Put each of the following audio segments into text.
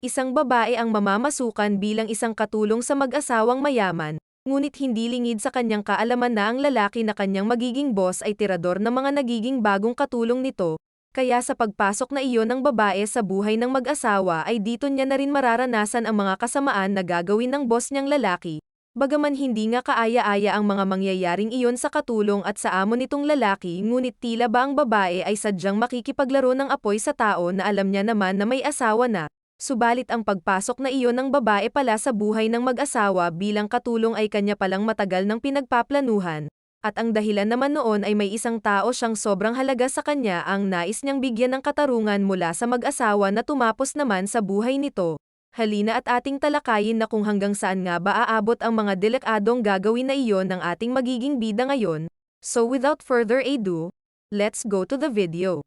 isang babae ang mamamasukan bilang isang katulong sa mag-asawang mayaman, ngunit hindi lingid sa kanyang kaalaman na ang lalaki na kanyang magiging boss ay tirador ng mga nagiging bagong katulong nito, kaya sa pagpasok na iyon ng babae sa buhay ng mag-asawa ay dito niya na rin mararanasan ang mga kasamaan na gagawin ng boss niyang lalaki, Bagaman hindi nga kaaya-aya ang mga mangyayaring iyon sa katulong at sa amo nitong lalaki ngunit tila ba ang babae ay sadyang makikipaglaro ng apoy sa tao na alam niya naman na may asawa na, subalit ang pagpasok na iyon ng babae pala sa buhay ng mag-asawa bilang katulong ay kanya palang matagal ng pinagpaplanuhan, at ang dahilan naman noon ay may isang tao siyang sobrang halaga sa kanya ang nais niyang bigyan ng katarungan mula sa mag-asawa na tumapos naman sa buhay nito. Halina at ating talakayin na kung hanggang saan nga ba aabot ang mga delikadong gagawin na iyon ng ating magiging bida ngayon. So without further ado, let's go to the video.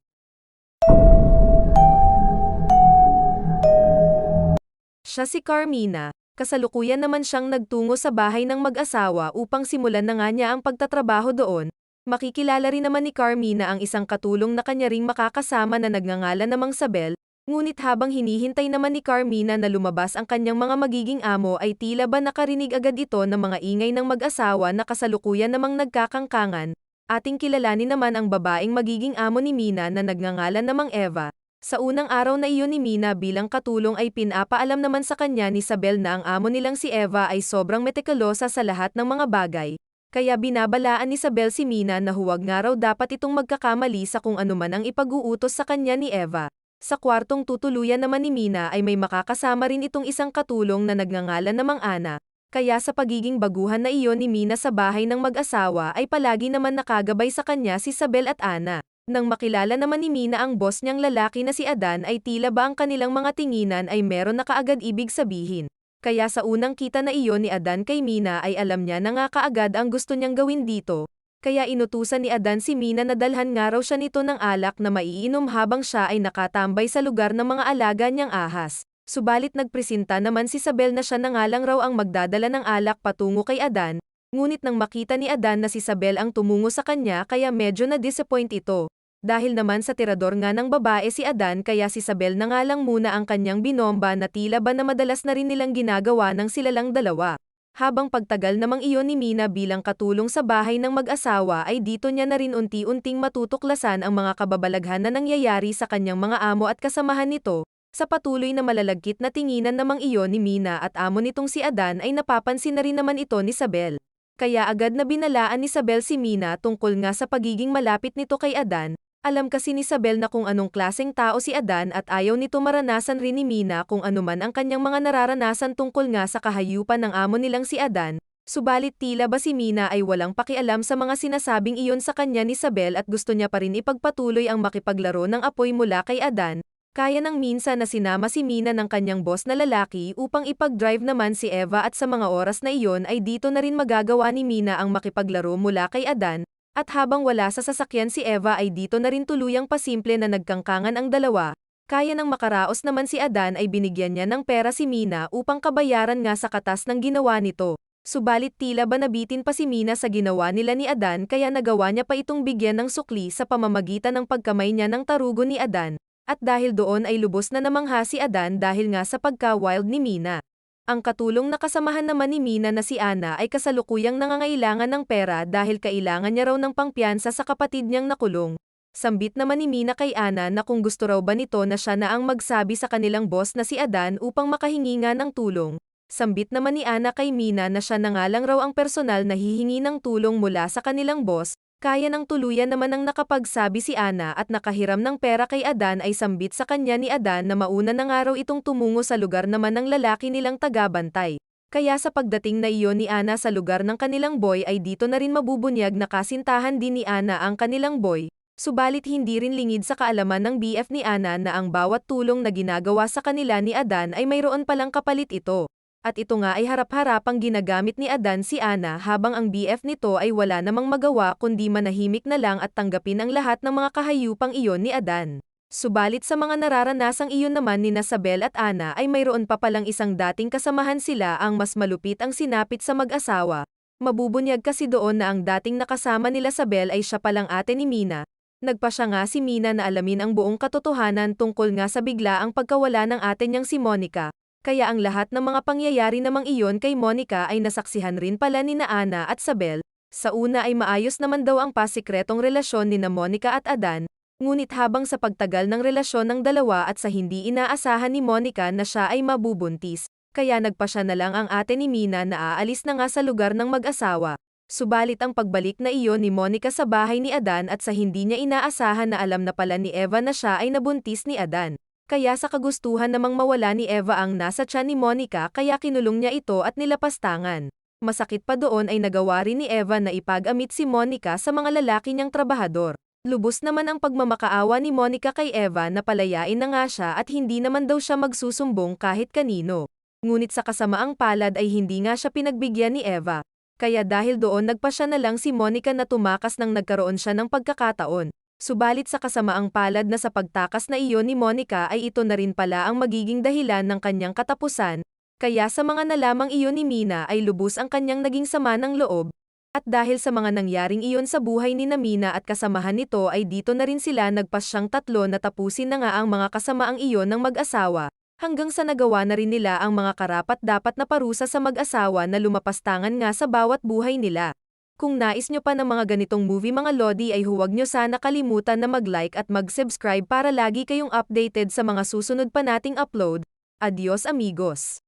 Siya si Carmina, kasalukuyan naman siyang nagtungo sa bahay ng mag-asawa upang simulan na nga niya ang pagtatrabaho doon. Makikilala rin naman ni Carmina ang isang katulong na kanya ring makakasama na nagngangalan namang Sabel, Ngunit habang hinihintay naman ni Carmina na lumabas ang kanyang mga magiging amo ay tila ba nakarinig agad ito ng mga ingay ng mag-asawa na kasalukuyan namang nagkakangkangan. Ating kilalanin naman ang babaeng magiging amo ni Mina na nagngangalan namang Eva. Sa unang araw na iyon ni Mina bilang katulong ay pinapaalam naman sa kanya ni Isabel na ang amo nilang si Eva ay sobrang metikulosa sa lahat ng mga bagay. Kaya binabalaan ni Isabel si Mina na huwag nga raw dapat itong magkakamali sa kung anuman ang ipag-uutos sa kanya ni Eva. Sa kwartong tutuluyan naman ni Mina ay may makakasama rin itong isang katulong na nagngangalan namang Ana, kaya sa pagiging baguhan na iyon ni Mina sa bahay ng mag-asawa ay palagi naman nakagabay sa kanya si Sabel at Ana. Nang makilala naman ni Mina ang boss niyang lalaki na si Adan ay tila ba ang kanilang mga tinginan ay meron na kaagad ibig sabihin. Kaya sa unang kita na iyon ni Adan kay Mina ay alam niya na nga kaagad ang gusto niyang gawin dito, kaya inutusan ni Adan si Mina na dalhan nga raw siya nito ng alak na maiinom habang siya ay nakatambay sa lugar ng mga alaga niyang ahas. Subalit nagpresenta naman si Sabel na siya na nga lang raw ang magdadala ng alak patungo kay Adan, ngunit nang makita ni Adan na si Sabel ang tumungo sa kanya kaya medyo na-disappoint ito. Dahil naman sa tirador nga ng babae si Adan kaya si Sabel na nga lang muna ang kanyang binomba na tila ba na madalas na rin nilang ginagawa ng silalang dalawa. Habang pagtagal namang iyon ni Mina bilang katulong sa bahay ng mag-asawa ay dito niya na rin unti-unting matutuklasan ang mga kababalaghan na nangyayari sa kanyang mga amo at kasamahan nito, sa patuloy na malalagkit na tinginan namang iyon ni Mina at amo nitong si Adan ay napapansin na rin naman ito ni Sabel. Kaya agad na binalaan ni Sabel si Mina tungkol nga sa pagiging malapit nito kay Adan, alam kasi ni Isabel na kung anong klaseng tao si Adan at ayaw nito maranasan rin ni Mina kung anuman ang kanyang mga nararanasan tungkol nga sa kahayupan ng amo nilang si Adan, subalit tila ba si Mina ay walang pakialam sa mga sinasabing iyon sa kanya ni Isabel at gusto niya pa rin ipagpatuloy ang makipaglaro ng apoy mula kay Adan, kaya nang minsan na sinama si Mina ng kanyang boss na lalaki upang ipag-drive naman si Eva at sa mga oras na iyon ay dito na rin magagawa ni Mina ang makipaglaro mula kay Adan, at habang wala sa sasakyan si Eva ay dito na rin tuluyang pasimple na nagkangkangan ang dalawa, kaya nang makaraos naman si Adan ay binigyan niya ng pera si Mina upang kabayaran nga sa katas ng ginawa nito. Subalit tila ba nabitin pa si Mina sa ginawa nila ni Adan kaya nagawa niya pa itong bigyan ng sukli sa pamamagitan ng pagkamay niya ng tarugo ni Adan, at dahil doon ay lubos na namangha si Adan dahil nga sa pagka-wild ni Mina. Ang katulong na kasamahan naman ni Mina na si Ana ay kasalukuyang nangangailangan ng pera dahil kailangan niya raw ng pangpiyansa sa kapatid niyang nakulong. Sambit naman ni Mina kay Ana na kung gusto raw ba nito na siya na ang magsabi sa kanilang boss na si Adan upang makahingi nga ng tulong. Sambit naman ni Ana kay Mina na siya na nga lang raw ang personal na hihingi ng tulong mula sa kanilang boss, kaya ng tuluyan naman ang nakapagsabi si Ana at nakahiram ng pera kay Adan ay sambit sa kanya ni Adan na mauna na nga raw itong tumungo sa lugar naman ng lalaki nilang tagabantay. Kaya sa pagdating na iyon ni Ana sa lugar ng kanilang boy ay dito na rin mabubunyag na kasintahan din ni Ana ang kanilang boy, subalit hindi rin lingid sa kaalaman ng BF ni Ana na ang bawat tulong na ginagawa sa kanila ni Adan ay mayroon palang kapalit ito at ito nga ay harap-harapang ginagamit ni Adan si Ana habang ang BF nito ay wala namang magawa kundi manahimik na lang at tanggapin ang lahat ng mga kahayupang iyon ni Adan. Subalit sa mga nararanasang iyon naman ni Nasabel at Ana ay mayroon pa palang isang dating kasamahan sila ang mas malupit ang sinapit sa mag-asawa. Mabubunyag kasi doon na ang dating nakasama nila Sabel ay siya palang ate ni Mina, Nagpa siya nga si Mina na alamin ang buong katotohanan tungkol nga sa biglaang pagkawala ng ate niyang si Monica, kaya ang lahat ng mga pangyayari namang iyon kay Monica ay nasaksihan rin pala ni na Ana at Sabel. Sa una ay maayos naman daw ang pasikretong relasyon ni na Monica at Adan, ngunit habang sa pagtagal ng relasyon ng dalawa at sa hindi inaasahan ni Monica na siya ay mabubuntis, kaya nagpa siya na lang ang ate ni Mina na aalis na nga sa lugar ng mag-asawa. Subalit ang pagbalik na iyon ni Monica sa bahay ni Adan at sa hindi niya inaasahan na alam na pala ni Eva na siya ay nabuntis ni Adan. Kaya sa kagustuhan namang mawala ni Eva ang nasa tiyan ni Monica kaya kinulong niya ito at nilapastangan. Masakit pa doon ay nagawa rin ni Eva na ipag-amit si Monica sa mga lalaki niyang trabahador. Lubos naman ang pagmamakaawa ni Monica kay Eva na palayain na nga siya at hindi naman daw siya magsusumbong kahit kanino. Ngunit sa kasamaang palad ay hindi nga siya pinagbigyan ni Eva. Kaya dahil doon nagpa siya na lang si Monica na tumakas nang nagkaroon siya ng pagkakataon. Subalit sa kasamaang palad na sa pagtakas na iyon ni Monica ay ito na rin pala ang magiging dahilan ng kanyang katapusan, kaya sa mga nalamang iyon ni Mina ay lubos ang kanyang naging sama ng loob, at dahil sa mga nangyaring iyon sa buhay ni Namina at kasamahan nito ay dito na rin sila nagpasyang tatlo na tapusin na nga ang mga kasamaang iyon ng mag-asawa, hanggang sa nagawa na rin nila ang mga karapat dapat na parusa sa mag-asawa na lumapastangan nga sa bawat buhay nila. Kung nais nyo pa ng mga ganitong movie mga lodi ay huwag nyo sana kalimutan na mag-like at mag-subscribe para lagi kayong updated sa mga susunod pa nating upload. Adios amigos!